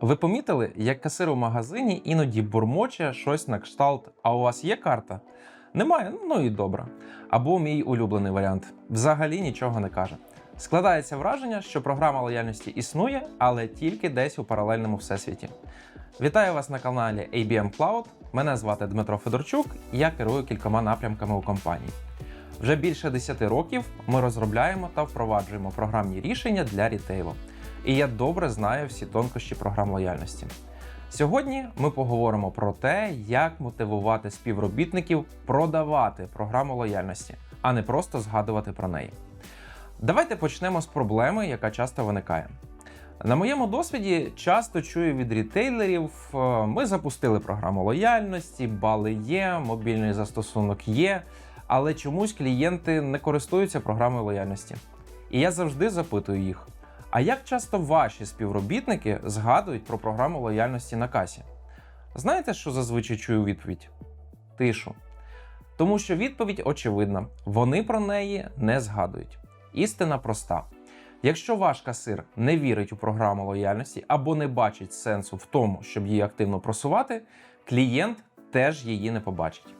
Ви помітили, як касир у магазині іноді бурмоче щось на кшталт, а у вас є карта? Немає, ну і добре. Або мій улюблений варіант взагалі нічого не каже. Складається враження, що програма лояльності існує, але тільки десь у паралельному всесвіті. Вітаю вас на каналі ABM Cloud. Мене звати Дмитро Федорчук, я керую кількома напрямками у компанії. Вже більше 10 років ми розробляємо та впроваджуємо програмні рішення для рітейлу. І я добре знаю всі тонкощі програм лояльності. Сьогодні ми поговоримо про те, як мотивувати співробітників продавати програму лояльності, а не просто згадувати про неї. Давайте почнемо з проблеми, яка часто виникає. На моєму досвіді часто чую від рітейлерів: е, ми запустили програму лояльності, бали є, мобільний застосунок є, але чомусь клієнти не користуються програмою лояльності. І я завжди запитую їх: а як часто ваші співробітники згадують про програму лояльності на касі? Знаєте, що зазвичай чую відповідь? Тишу. Тому що відповідь очевидна: вони про неї не згадують. Істина проста. Якщо ваш касир не вірить у програму лояльності або не бачить сенсу в тому, щоб її активно просувати, клієнт теж її не побачить.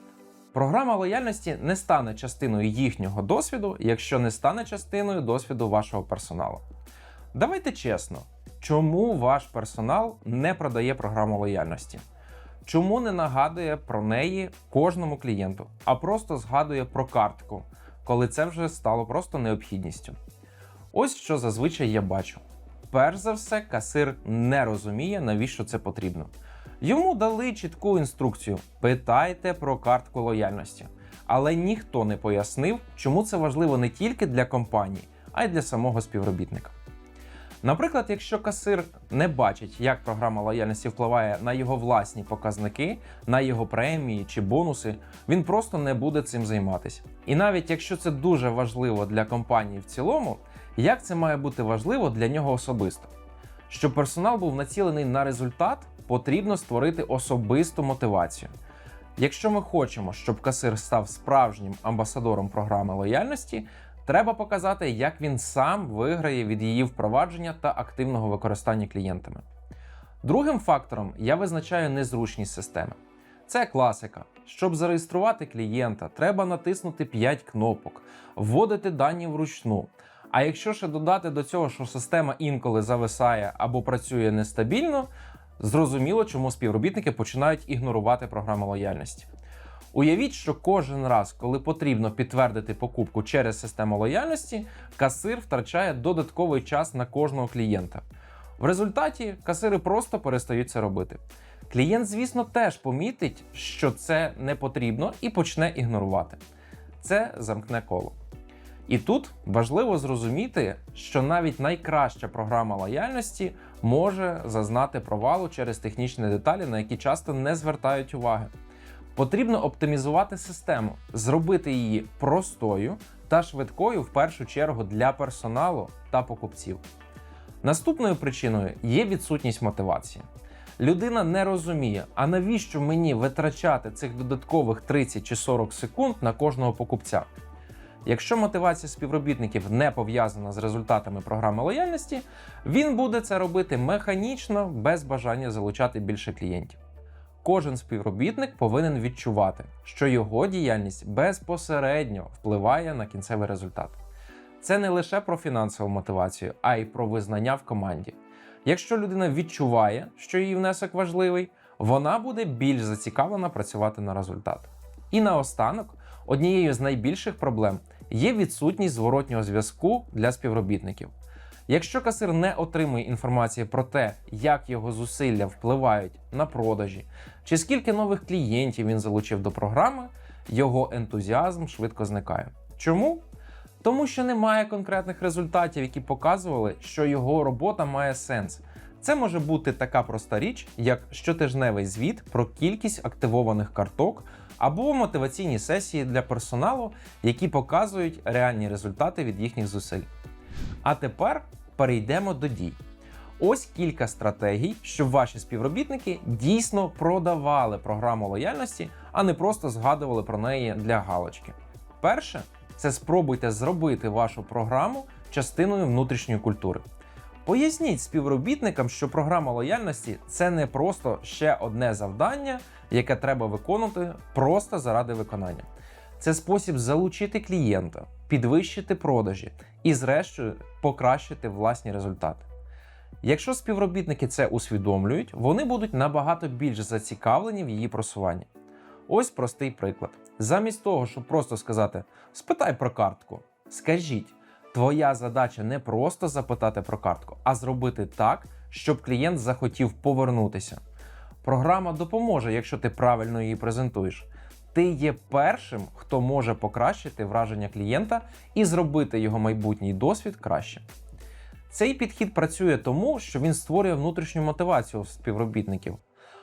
Програма лояльності не стане частиною їхнього досвіду, якщо не стане частиною досвіду вашого персоналу. Давайте чесно, чому ваш персонал не продає програму лояльності? Чому не нагадує про неї кожному клієнту, а просто згадує про картку, коли це вже стало просто необхідністю? Ось що зазвичай я бачу. Перш за все, касир не розуміє, навіщо це потрібно. Йому дали чітку інструкцію: питайте про картку лояльності. Але ніхто не пояснив, чому це важливо не тільки для компанії, а й для самого співробітника. Наприклад, якщо касир не бачить, як програма лояльності впливає на його власні показники, на його премії чи бонуси, він просто не буде цим займатися. І навіть якщо це дуже важливо для компанії в цілому, як це має бути важливо для нього особисто? Щоб персонал був націлений на результат, потрібно створити особисту мотивацію. Якщо ми хочемо, щоб касир став справжнім амбасадором програми лояльності, треба показати, як він сам виграє від її впровадження та активного використання клієнтами. Другим фактором я визначаю незручність системи. Це класика. Щоб зареєструвати клієнта, треба натиснути 5 кнопок, вводити дані вручну. А якщо ще додати до цього, що система інколи зависає або працює нестабільно, зрозуміло, чому співробітники починають ігнорувати програму лояльності. Уявіть, що кожен раз, коли потрібно підтвердити покупку через систему лояльності, касир втрачає додатковий час на кожного клієнта. В результаті касири просто перестають це робити. Клієнт, звісно, теж помітить, що це не потрібно, і почне ігнорувати. Це замкне коло. І тут важливо зрозуміти, що навіть найкраща програма лояльності може зазнати провалу через технічні деталі, на які часто не звертають уваги. Потрібно оптимізувати систему, зробити її простою та швидкою в першу чергу для персоналу та покупців. Наступною причиною є відсутність мотивації. Людина не розуміє, а навіщо мені витрачати цих додаткових 30 чи 40 секунд на кожного покупця. Якщо мотивація співробітників не пов'язана з результатами програми лояльності, він буде це робити механічно, без бажання залучати більше клієнтів. Кожен співробітник повинен відчувати, що його діяльність безпосередньо впливає на кінцевий результат. Це не лише про фінансову мотивацію, а й про визнання в команді. Якщо людина відчуває, що її внесок важливий, вона буде більш зацікавлена працювати на результат. І наостанок, однією з найбільших проблем є відсутність зворотнього зв'язку для співробітників. Якщо касир не отримує інформації про те, як його зусилля впливають на продажі, чи скільки нових клієнтів він залучив до програми, його ентузіазм швидко зникає. Чому? Тому що немає конкретних результатів, які показували, що його робота має сенс. Це може бути така проста річ, як щотижневий звіт про кількість активованих карток або мотиваційні сесії для персоналу, які показують реальні результати від їхніх зусиль. А тепер перейдемо до дій. Ось кілька стратегій, щоб ваші співробітники дійсно продавали програму лояльності, а не просто згадували про неї для галочки. Перше, це спробуйте зробити вашу програму частиною внутрішньої культури. Поясніть співробітникам, що програма лояльності це не просто ще одне завдання, яке треба виконувати просто заради виконання. Це спосіб залучити клієнта, підвищити продажі і, зрештою, покращити власні результати. Якщо співробітники це усвідомлюють, вони будуть набагато більш зацікавлені в її просуванні. Ось простий приклад. Замість того, щоб просто сказати спитай про картку, скажіть, твоя задача не просто запитати про картку, а зробити так, щоб клієнт захотів повернутися. Програма допоможе, якщо ти правильно її презентуєш. Ти є першим, хто може покращити враження клієнта і зробити його майбутній досвід краще. Цей підхід працює тому, що він створює внутрішню мотивацію співробітників.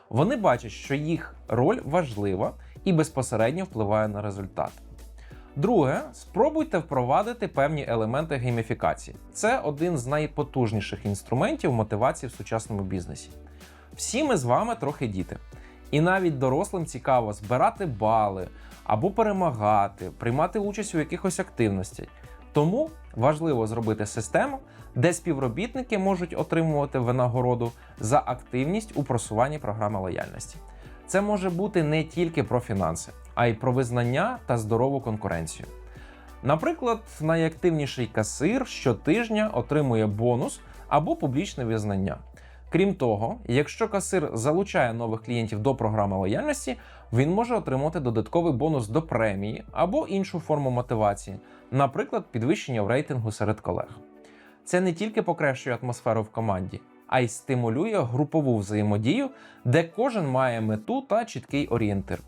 Вони бачать, що їх роль важлива і безпосередньо впливає на результат. Друге, спробуйте впровадити певні елементи гейміфікації. Це один з найпотужніших інструментів мотивації в сучасному бізнесі. Всі ми з вами трохи діти. І навіть дорослим цікаво збирати бали або перемагати, приймати участь у якихось активностях. Тому важливо зробити систему, де співробітники можуть отримувати винагороду за активність у просуванні програми лояльності. Це може бути не тільки про фінанси, а й про визнання та здорову конкуренцію. Наприклад, найактивніший касир щотижня отримує бонус або публічне визнання. Крім того, якщо касир залучає нових клієнтів до програми лояльності, він може отримати додатковий бонус до премії або іншу форму мотивації, наприклад, підвищення в рейтингу серед колег. Це не тільки покращує атмосферу в команді, а й стимулює групову взаємодію, де кожен має мету та чіткий орієнтир.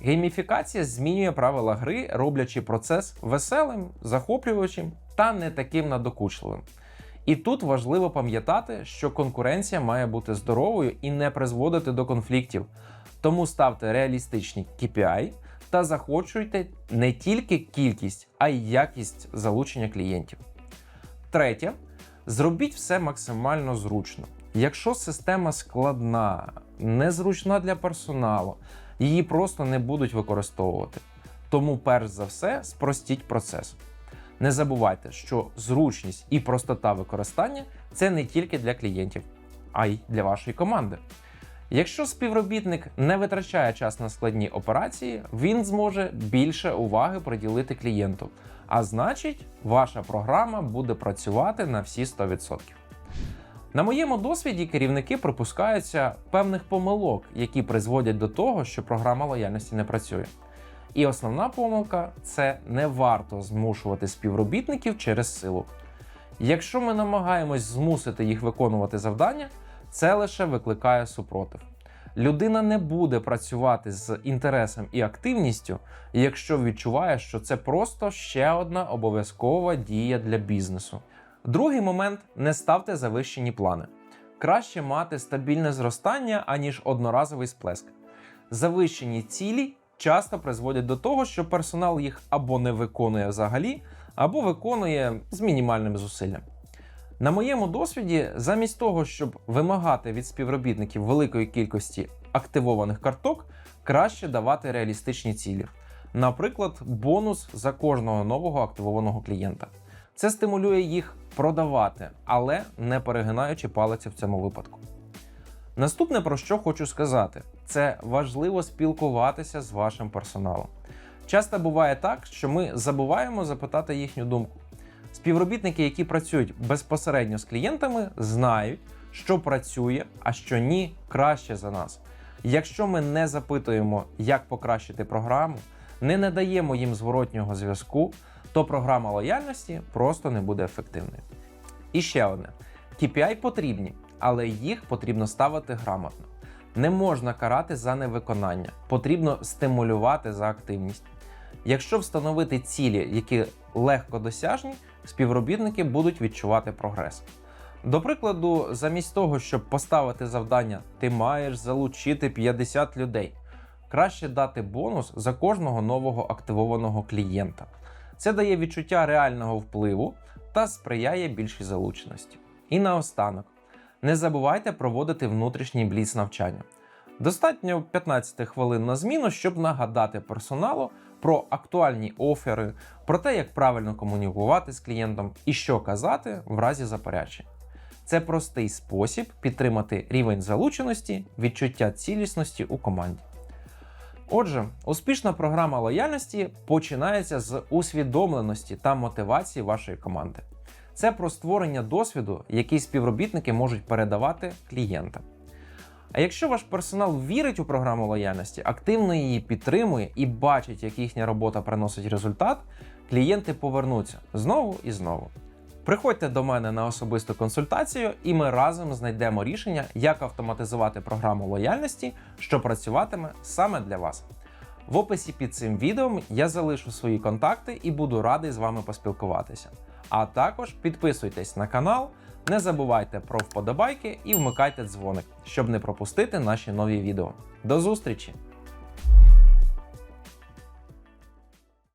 Гейміфікація змінює правила гри, роблячи процес веселим, захоплюючим та не таким надокучливим. І тут важливо пам'ятати, що конкуренція має бути здоровою і не призводити до конфліктів. Тому ставте реалістичні KPI та захочуйте не тільки кількість, а й якість залучення клієнтів. Третє, зробіть все максимально зручно. Якщо система складна, незручна для персоналу, її просто не будуть використовувати. Тому, перш за все, спростіть процес. Не забувайте, що зручність і простота використання це не тільки для клієнтів, а й для вашої команди. Якщо співробітник не витрачає час на складні операції, він зможе більше уваги приділити клієнту. А значить, ваша програма буде працювати на всі 100%. На моєму досвіді керівники припускаються певних помилок, які призводять до того, що програма лояльності не працює. І основна помилка це не варто змушувати співробітників через силу. Якщо ми намагаємось змусити їх виконувати завдання, це лише викликає супротив. Людина не буде працювати з інтересом і активністю, якщо відчуває, що це просто ще одна обов'язкова дія для бізнесу. Другий момент не ставте завищені плани. Краще мати стабільне зростання, аніж одноразовий сплеск. Завищені цілі часто призводять до того, що персонал їх або не виконує взагалі, або виконує з мінімальним зусиллям. На моєму досвіді, замість того, щоб вимагати від співробітників великої кількості активованих карток, краще давати реалістичні цілі. Наприклад, бонус за кожного нового активованого клієнта. Це стимулює їх продавати, але не перегинаючи палиці в цьому випадку. Наступне про що хочу сказати, це важливо спілкуватися з вашим персоналом. Часто буває так, що ми забуваємо запитати їхню думку. Співробітники, які працюють безпосередньо з клієнтами, знають, що працює, а що ні, краще за нас. Якщо ми не запитуємо, як покращити програму, не надаємо їм зворотнього зв'язку, то програма лояльності просто не буде ефективною. І ще одне: KPI потрібні, але їх потрібно ставити грамотно. Не можна карати за невиконання, потрібно стимулювати за активність. Якщо встановити цілі, які легко досяжні, співробітники будуть відчувати прогрес. До прикладу, замість того, щоб поставити завдання, ти маєш залучити 50 людей. Краще дати бонус за кожного нового активованого клієнта. Це дає відчуття реального впливу та сприяє більшій залученості. І наостанок, не забувайте проводити внутрішній бліц навчання. Достатньо 15 хвилин на зміну, щоб нагадати персоналу про актуальні офери, про те, як правильно комунікувати з клієнтом і що казати в разі заперечень. Це простий спосіб підтримати рівень залученості, відчуття цілісності у команді. Отже, успішна програма лояльності починається з усвідомленості та мотивації вашої команди. Це про створення досвіду, який співробітники можуть передавати клієнтам. А якщо ваш персонал вірить у програму лояльності, активно її підтримує і бачить, як їхня робота приносить результат, клієнти повернуться знову і знову. Приходьте до мене на особисту консультацію, і ми разом знайдемо рішення, як автоматизувати програму лояльності, що працюватиме саме для вас. В описі під цим відео я залишу свої контакти і буду радий з вами поспілкуватися. А також підписуйтесь на канал, не забувайте про вподобайки і вмикайте дзвоник, щоб не пропустити наші нові відео. До зустрічі!